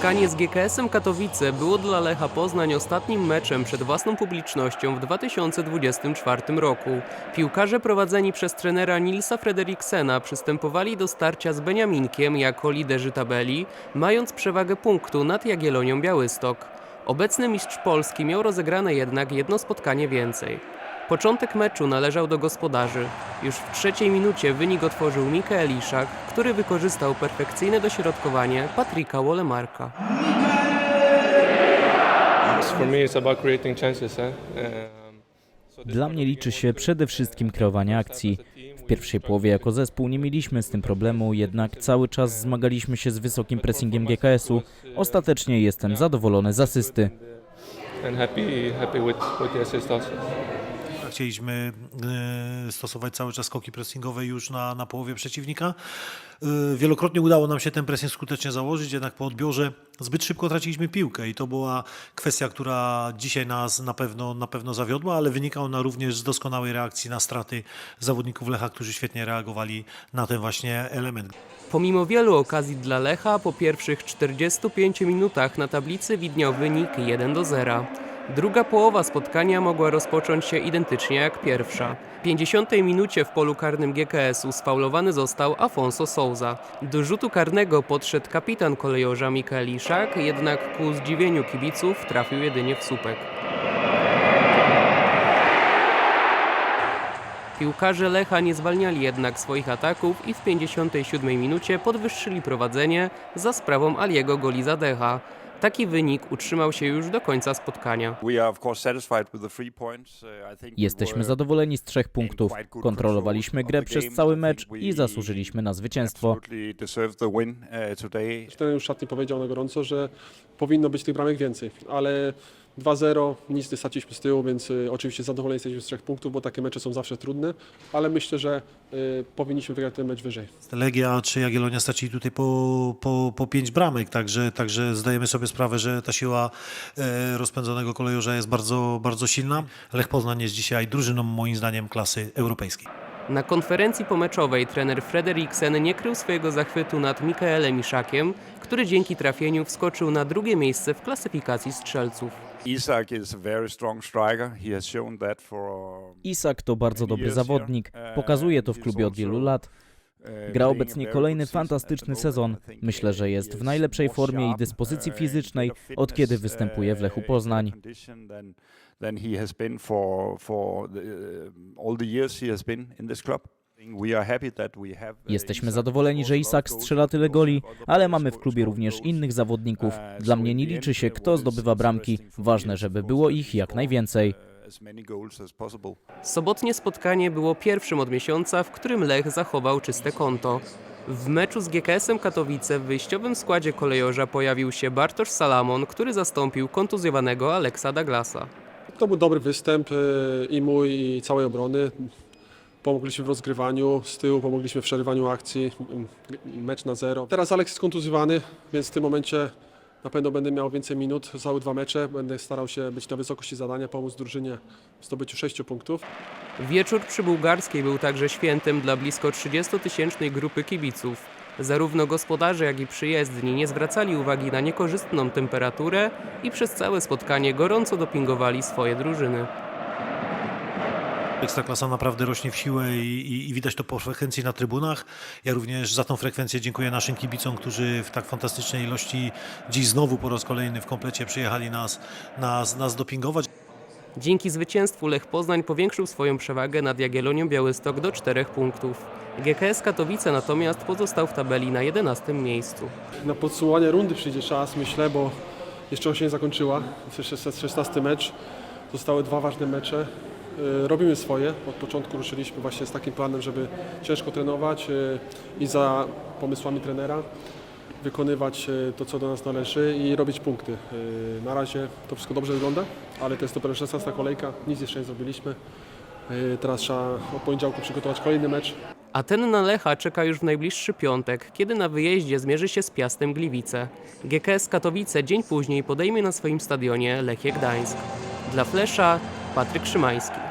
Spotkanie z GKS-em Katowice było dla Lecha Poznań ostatnim meczem przed własną publicznością w 2024 roku. Piłkarze prowadzeni przez trenera Nilsa Frederiksena przystępowali do starcia z Beniaminkiem jako liderzy tabeli, mając przewagę punktu nad Jagiellonią Białystok. Obecny mistrz Polski miał rozegrane jednak jedno spotkanie więcej. Początek meczu należał do gospodarzy. Już w trzeciej minucie wynik otworzył Mikael Iszak, który wykorzystał perfekcyjne dośrodkowanie Patryka Wolemarka. Eh? Um, Dla mnie liczy się przede wszystkim kreowanie akcji. W pierwszej połowie jako zespół nie mieliśmy z tym problemu, jednak cały czas zmagaliśmy się z wysokim pressingiem GKS-u. Ostatecznie jestem zadowolony z asysty. And happy, happy with, with the assist also. Chcieliśmy e, stosować cały czas skoki pressingowe już na, na połowie przeciwnika. E, Wielokrotnie udało nam się ten pressing skutecznie założyć, jednak po odbiorze zbyt szybko traciliśmy piłkę i to była kwestia, która dzisiaj nas na pewno, na pewno zawiodła, ale wynika ona również z doskonałej reakcji na straty zawodników Lecha, którzy świetnie reagowali na ten właśnie element. Pomimo wielu okazji dla Lecha, po pierwszych 45 minutach na tablicy widniał wynik 1 do 0. Druga połowa spotkania mogła rozpocząć się identycznie jak pierwsza. W 50 minucie w polu karnym GKS-u sfaulowany został Afonso Souza. Do rzutu karnego podszedł kapitan kolejorza Mikael Iszak, jednak ku zdziwieniu kibiców trafił jedynie w słupek. Piłkarze Lecha nie zwalniali jednak swoich ataków i w 57 minucie podwyższyli prowadzenie za sprawą Aliego Golizadecha. Taki wynik utrzymał się już do końca spotkania. Uh, Jesteśmy zadowoleni z trzech punktów. Kontrolowaliśmy grę przez cały mecz i zasłużyliśmy na zwycięstwo. Win uh. Trener już szatni powiedział na gorąco, że powinno być tych bramek więcej, ale 2-0, nic nie straciliśmy z tyłu, więc y, oczywiście zadowoleni jesteśmy z trzech punktów, bo takie mecze są zawsze trudne, ale myślę, że y, powinniśmy wygrać ten mecz wyżej. Legia czy Jagiellonia stracili tutaj po, po, po pięć bramek, także, także zdajemy sobie sprawę, że ta siła e, rozpędzonego kolejorza jest bardzo, bardzo silna. Lech Poznań jest dzisiaj drużyną moim zdaniem klasy europejskiej. Na konferencji pomeczowej trener Frederiksen nie krył swojego zachwytu nad Mikaelem Iszakiem, który dzięki trafieniu wskoczył na drugie miejsce w klasyfikacji strzelców. Isak is a very strong striker. He has shown that for Isak to bardzo dobry zawodnik. Pokazuje to w klubie od wielu lat. uh, Gra obecnie kolejny fantastyczny sezon. Myślę, że jest w najlepszej formie i dyspozycji uh, fizycznej, od kiedy występuje w Lechu uh, Poznań. Than, than he has been for, for the, uh, all the years he has been in this club. Uh, Jesteśmy zadowoleni, że Isak strzela tyle goli, other ale mamy w klubie również innych zawodników. Uh, Dla mnie nie liczy się, uh, kto zdobywa bramki. Ważne, żeby było ich jak najwięcej. uh. Sobotnie spotkanie było pierwszym od miesiąca, w którym Lech zachował czyste konto. W meczu z GKS-em Katowice w wyjściowym składzie kolejorza pojawił się Bartosz Salamon, który zastąpił kontuzjowanego Aleksa Douglasa. To był dobry występ y, i mój, i całej obrony. Pomogliśmy w rozgrywaniu, z tyłu pomogliśmy w przerywaniu akcji, mecz na zero. Teraz Aleks jest kontuzjowany, więc w tym momencie na pewno będę miał więcej minut, całe dwa mecze. Będę starał się być na wysokości zadania, pomóc drużynie w zdobyciu sześciu punktów. Wieczór przy Bułgarskiej był także świętem dla blisko 30-tysięcznej grupy kibiców. Zarówno gospodarze, jak i przyjezdni nie zwracali uwagi na niekorzystną temperaturę i przez całe spotkanie gorąco dopingowali swoje drużyny. Ekstraklasa naprawdę rośnie w siłę i, i, i widać to po frekwencji na trybunach. Ja również za tą frekwencję dziękuję naszym kibicom, którzy w tak fantastycznej ilości dziś znowu po raz kolejny w komplecie przyjechali nas, nas, nas dopingować. Dzięki zwycięstwu Lech Poznań powiększył swoją przewagę nad Jagiellonią Białystok do 4 punktów. GKS Katowice natomiast pozostał w tabeli na 11 miejscu. Na podsumowanie rundy przyjdzie czas, myślę, bo jeszcze ona się nie zakończyła. To jest 16 mecz, zostały dwa ważne mecze. Y, Robimy swoje. Od początku ruszyliśmy właśnie z takim planem, żeby ciężko trenować y, i za pomysłami trenera wykonywać y, to, co do nas należy i robić punkty. Na razie to wszystko dobrze wygląda, ale to jest dopiero 16 kolejka, nic jeszcze nie zrobiliśmy. Teraz trzeba od poniedziałku przygotować kolejny mecz. A ten na Lecha czeka już w najbliższy piątek, kiedy na wyjeździe zmierzy się z Piastem Gliwice. GKS Katowice dzień później podejmie na swoim stadionie Lechie Gdańsk. Dla Flesza Patryk Szymański.